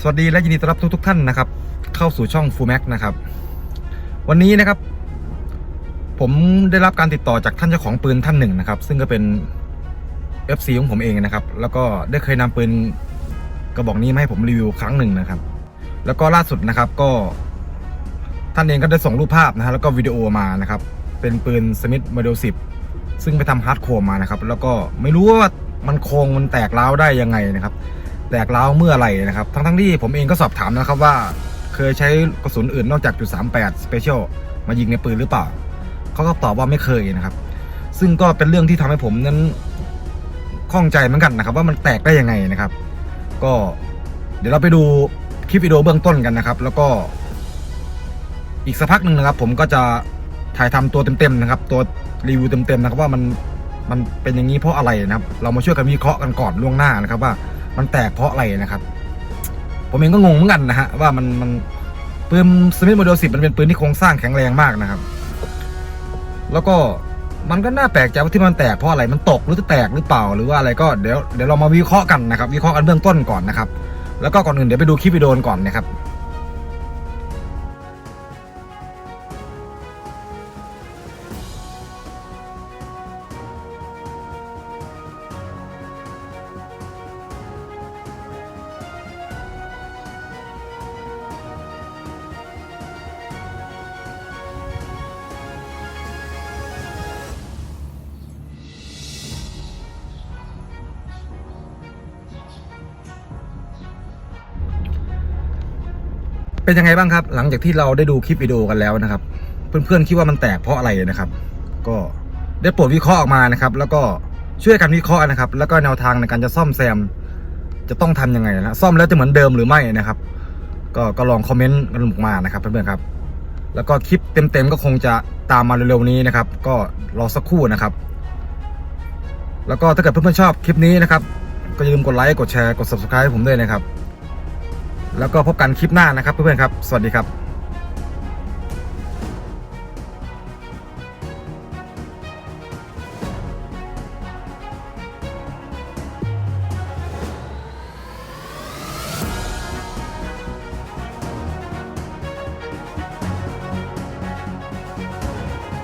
สวัสดีและยินดีต้อนรับทุกทุกๆท่านนะครับ เข้าสู่ช่อง f u l Max นะครับ วันนี้นะครับ ผมได้รับการติดต่อจากท่านเจ้าของปืนท่านหนึ่งนะครับ ซึ่งก็เป็น FC ของผมเองนะครับ แล้วก็ได้เคยนำปืนกระบอกนี้มาให้ผมรีวิวครั้งหนึ่งนะครับ แล้วก็ล่าสุดนะครับก็ ท่านเองก็ได้ส่งรูปภาพนะฮะแล้วก็วิดีโอมานะครับ เป็นปืนสมิธโมเดล10ซึ่งไปทำฮาร์ดโครมานะครับ แล้วก็ไม่รู้ว่ามันโครงมันแตกร้าวได้ยังไงนะครับ แตกร้าวเมื่อไหร่นะครับ ทั้งทั้งที่ผมเองก็สอบถามนะครับว่า เคยใช้กระสุนอื่นนอกจากจุด38 Special มายิงในปืนหรือเปล่า เขาก็ตอบว่าไม่เคยนะครับ ซึ่งก็เป็นเรื่องที่ทำให้ผมนั้นข้องใจเหมือนกันนะครับ ว่ามันแตกได้ยังไงนะครับ ก็เดี๋ยวเราไปดูคลิปวิดีโอเบื้องต้นกันนะครับ แล้วก็ อีกสักพักหนึ่งนะครับ ผมก็จะถ่ายทำตัวเต็มๆนะครับ ตัวรีวิวเต็มๆนะครับว่ามันมันเป็นอย่างนี้เพราะอะไรนะครับ เรามาช่วยกันวิเคราะห์กันก่อนล่วงหน้านะครับว่า มันแตกเพราะอะไรนะครับ ผมเองก็งงเหมือนกันนะฮะว่ามันมันปืนสมิธโมเดลสิบมันเป็นปืนที่โครงสร้างแข็งแรงมากนะครับ แล้วก็มันก็น่าแปลกใจว่าที่มันแตกเพราะอะไรมันตกหรือจะแตกหรือเปล่าหรือว่าอะไรก็เดี๋ยวเดี๋ยวเรามาวิเคราะห์กันนะครับ วิเคราะห์กันเบื้องต้นก่อนนะครับ แล้วก็ก่อนอื่นเดี๋ยวไปดูคลิปวิดีโอก่อนนะครับ เป็นยังไงบ้างครับ หลังจากที่เราได้ดูคลิปวิดีโอกันแล้วนะครับ เพื่อนๆคิดว่ามันแตกเพราะอะไรนะครับ ก็ได้โปรดวิเคราะห์ออกมานะครับ แล้วก็ช่วยกันวิเคราะห์นะครับ แล้วก็แนวทางในการจะซ่อมแซม จะต้องทำยังไงนะซ่อมแล้วจะเหมือนเดิมหรือไม่นะครับ ก็ก็ลองคอมเมนต์กันมานะครับเพื่อนๆครับ แล้วก็คลิปเต็มๆก็คงจะตามมาเร็วๆนี้นะครับ ก็รอสักครู่นะครับ แล้วก็ถ้าเกิดเพื่อนๆชอบคลิปนี้นะครับก็อย่าลืมกดไลค์กดแชร์กด subscribe ให้ผมด้วยนะครับ แล้วก็พบกันคลิปหน้านะครับเพื่อนๆครับ สวัสดีครับ